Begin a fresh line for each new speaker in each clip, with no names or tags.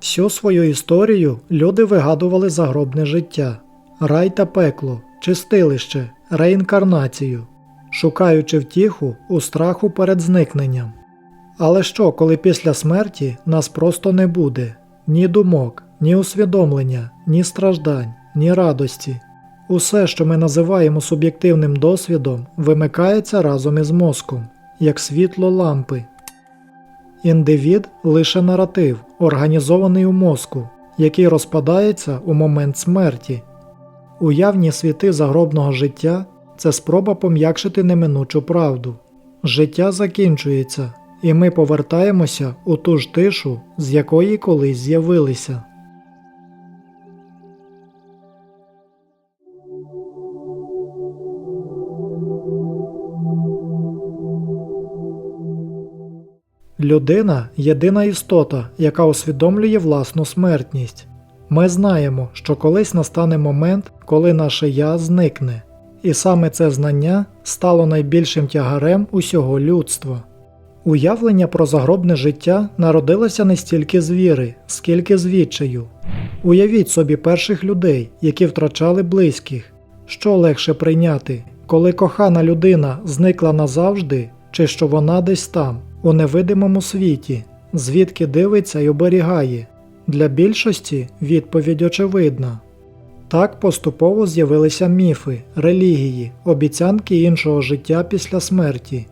Всю свою історію люди вигадували загробне життя, рай та пекло, чистилище, реінкарнацію, шукаючи втіху у страху перед зникненням. Але що, коли після смерті нас просто не буде ні думок, ні усвідомлення, ні страждань, ні радості. Усе, що ми називаємо суб'єктивним досвідом, вимикається разом із мозком, як світло лампи. Індивід лише наратив, організований у мозку, який розпадається у момент смерті. Уявні світи загробного життя це спроба пом'якшити неминучу правду. Життя закінчується, і ми повертаємося у ту ж тишу, з якої колись з'явилися. Людина єдина істота, яка усвідомлює власну смертність. Ми знаємо, що колись настане момент, коли наше я зникне, і саме це знання стало найбільшим тягарем усього людства. Уявлення про загробне життя народилося не стільки з віри, скільки з відчаю. Уявіть собі перших людей, які втрачали близьких. Що легше прийняти, коли кохана людина зникла назавжди, чи що вона десь там, у невидимому світі, звідки дивиться й оберігає? Для більшості відповідь очевидна. Так поступово з'явилися міфи, релігії, обіцянки іншого життя після смерті.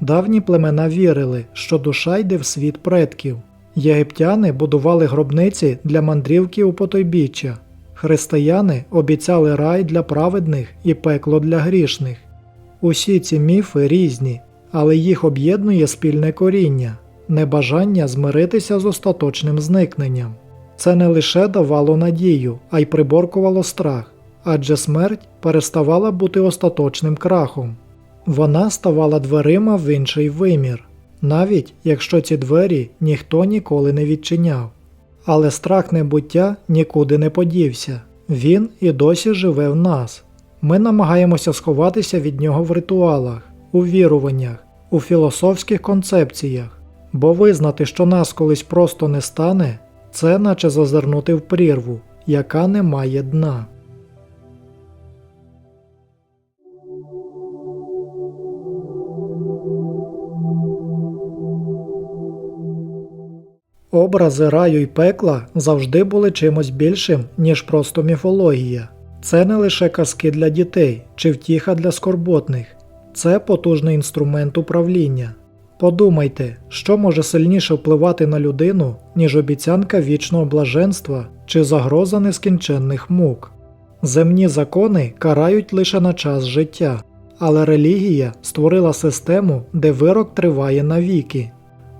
Давні племена вірили, що душа йде в світ предків. Єгиптяни будували гробниці для мандрівки у потойбіччя. Християни обіцяли рай для праведних і пекло для грішних. Усі ці міфи різні, але їх об'єднує спільне коріння, небажання змиритися з остаточним зникненням. Це не лише давало надію, а й приборкувало страх, адже смерть переставала бути остаточним крахом. Вона ставала дверима в інший вимір, навіть якщо ці двері ніхто ніколи не відчиняв. Але страх небуття нікуди не подівся, він і досі живе в нас. Ми намагаємося сховатися від нього в ритуалах, у віруваннях, у філософських концепціях, бо визнати, що нас колись просто не стане, це наче зазирнути в прірву, яка не має дна. Образи раю й пекла завжди були чимось більшим, ніж просто міфологія. Це не лише казки для дітей чи втіха для скорботних, це потужний інструмент управління. Подумайте, що може сильніше впливати на людину, ніж обіцянка вічного блаженства чи загроза нескінченних мук. Земні закони карають лише на час життя, але релігія створила систему, де вирок триває навіки.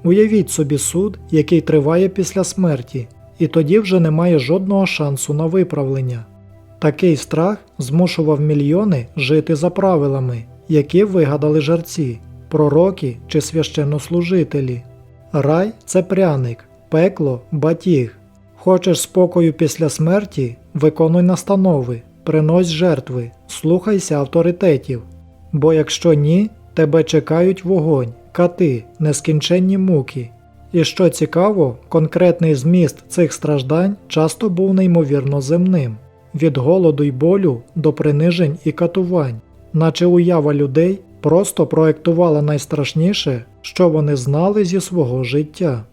Уявіть собі суд, який триває після смерті, і тоді вже немає жодного шансу на виправлення. Такий страх змушував мільйони жити за правилами, які вигадали жарці, пророки чи священнослужителі. Рай це пряник, пекло батіг. Хочеш спокою після смерті, виконуй настанови, принось жертви, слухайся авторитетів. Бо якщо ні, тебе чекають вогонь, кати, нескінченні муки. І що цікаво, конкретний зміст цих страждань часто був неймовірно земним від голоду й болю до принижень і катувань, наче уява людей просто проектувала найстрашніше, що вони знали зі свого життя.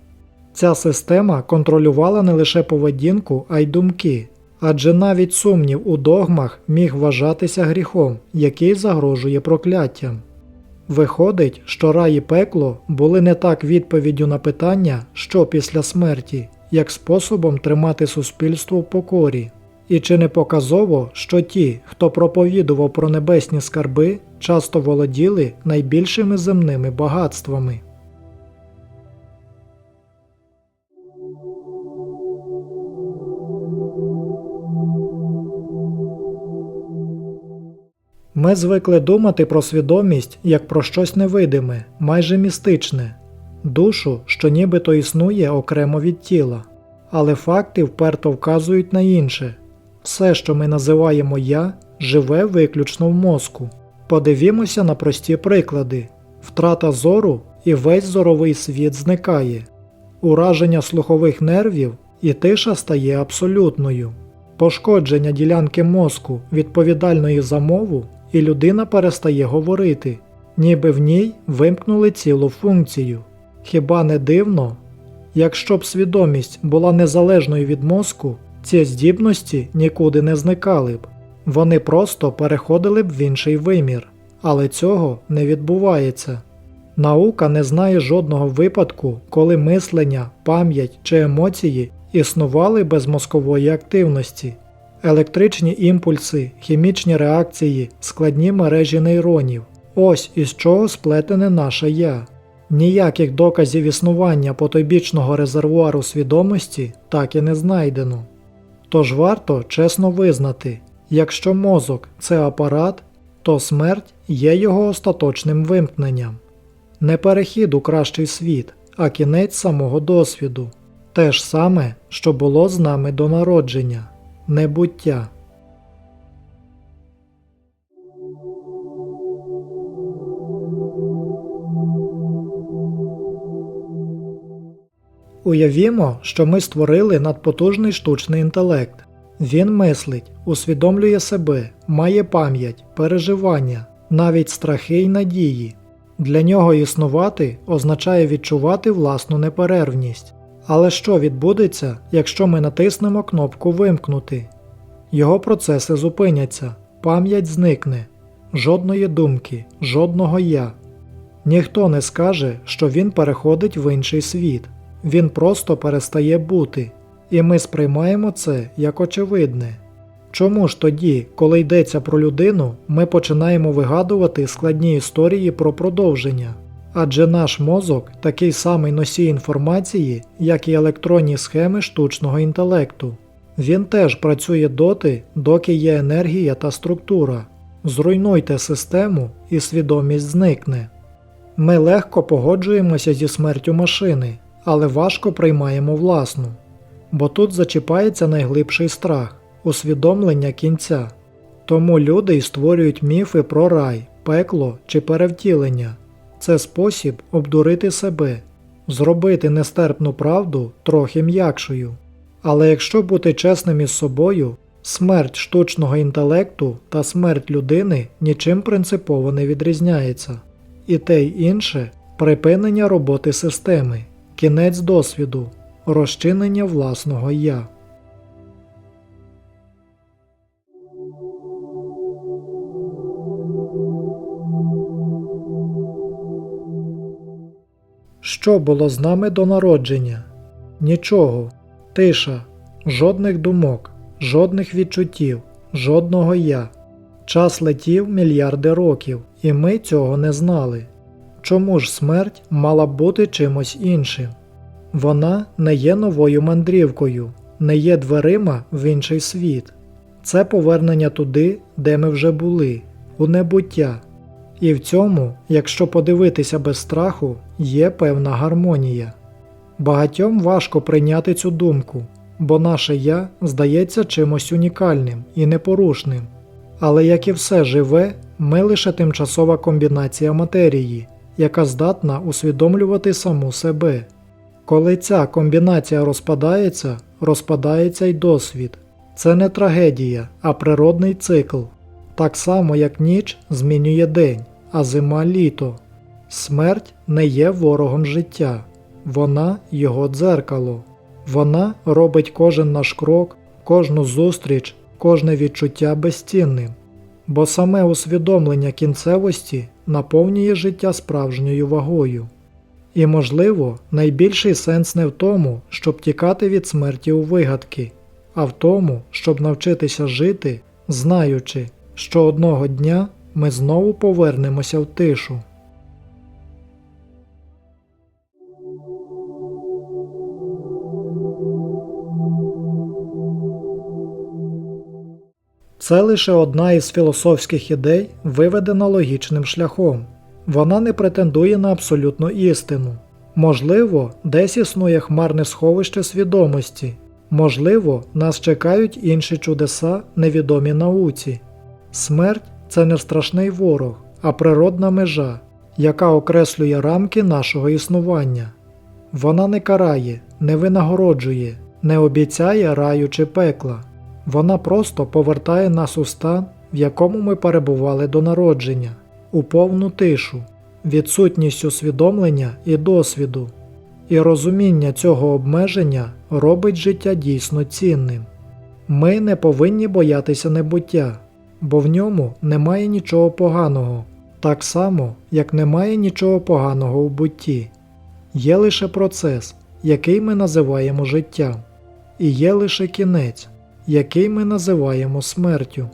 Ця система контролювала не лише поведінку, а й думки, адже навіть сумнів у догмах міг вважатися гріхом, який загрожує прокляттям. Виходить, що рай і пекло були не так відповіддю на питання, що після смерті, як способом тримати суспільство в покорі. І чи не показово, що ті, хто проповідував про небесні скарби, часто володіли найбільшими земними багатствами? Ми звикли думати про свідомість як про щось невидиме, майже містичне, душу, що нібито існує окремо від тіла. Але факти вперто вказують на інше. Все, що ми називаємо я, живе виключно в мозку. Подивімося на прості приклади: втрата зору і весь зоровий світ зникає, ураження слухових нервів і тиша стає абсолютною. Пошкодження ділянки мозку відповідальної за мову, і людина перестає говорити, ніби в ній вимкнули цілу функцію. Хіба не дивно? Якщо б свідомість була незалежною від мозку, ці здібності нікуди не зникали б, вони просто переходили б в інший вимір, але цього не відбувається. Наука не знає жодного випадку, коли мислення, пам'ять чи емоції існували без мозкової активності. Електричні імпульси, хімічні реакції, складні мережі нейронів ось із чого сплетене наше я. Ніяких доказів існування потойбічного резервуару свідомості так і не знайдено. Тож варто чесно визнати, якщо мозок це апарат, то смерть є його остаточним вимкненням. Не перехід у кращий світ, а кінець самого досвіду. Те ж саме, що було з нами до народження небуття. Уявімо, що ми створили надпотужний штучний інтелект. Він мислить, усвідомлює себе, має пам'ять, переживання, навіть страхи й надії. Для нього існувати означає відчувати власну неперервність. Але що відбудеться, якщо ми натиснемо кнопку Вимкнути? Його процеси зупиняться, пам'ять зникне, жодної думки, жодного я. Ніхто не скаже, що він переходить в інший світ, він просто перестає бути, і ми сприймаємо це як очевидне. Чому ж тоді, коли йдеться про людину, ми починаємо вигадувати складні історії про продовження? Адже наш мозок такий самий носій інформації, як і електронні схеми штучного інтелекту. Він теж працює доти, доки є енергія та структура. Зруйнуйте систему і свідомість зникне. Ми легко погоджуємося зі смертю машини, але важко приймаємо власну. Бо тут зачіпається найглибший страх усвідомлення кінця. Тому люди й створюють міфи про рай, пекло чи перевтілення. Це спосіб обдурити себе, зробити нестерпну правду трохи м'якшою. Але якщо бути чесним із собою, смерть штучного інтелекту та смерть людини нічим принципово не відрізняється. І те й інше припинення роботи системи, кінець досвіду, розчинення власного я. Що було з нами до народження? Нічого, тиша, жодних думок, жодних відчуттів, жодного я. Час летів мільярди років, і ми цього не знали. Чому ж смерть мала б бути чимось іншим? Вона не є новою мандрівкою, не є дверима в інший світ. Це повернення туди, де ми вже були, у небуття. І в цьому, якщо подивитися без страху, є певна гармонія. Багатьом важко прийняти цю думку, бо наше я здається чимось унікальним і непорушним. Але як і все живе, ми лише тимчасова комбінація матерії, яка здатна усвідомлювати саму себе. Коли ця комбінація розпадається, розпадається й досвід. Це не трагедія, а природний цикл. Так само, як ніч змінює день, а зима літо. Смерть не є ворогом життя, вона його дзеркало. Вона робить кожен наш крок, кожну зустріч, кожне відчуття безцінним, бо саме усвідомлення кінцевості наповнює життя справжньою вагою. І, можливо, найбільший сенс не в тому, щоб тікати від смерті у вигадки, а в тому, щоб навчитися жити, знаючи, що одного дня ми знову повернемося в тишу. Це лише одна із філософських ідей, виведена логічним шляхом. Вона не претендує на абсолютну істину. Можливо, десь існує хмарне сховище свідомості, можливо, нас чекають інші чудеса, невідомі науці. Смерть це не страшний ворог, а природна межа, яка окреслює рамки нашого існування. Вона не карає, не винагороджує, не обіцяє раю чи пекла. Вона просто повертає нас у стан, в якому ми перебували до народження, у повну тишу, відсутність усвідомлення і досвіду. І розуміння цього обмеження робить життя дійсно цінним. Ми не повинні боятися небуття, бо в ньому немає нічого поганого, так само, як немає нічого поганого у бутті. Є лише процес, який ми називаємо життям, і є лише кінець, який ми називаємо смертю.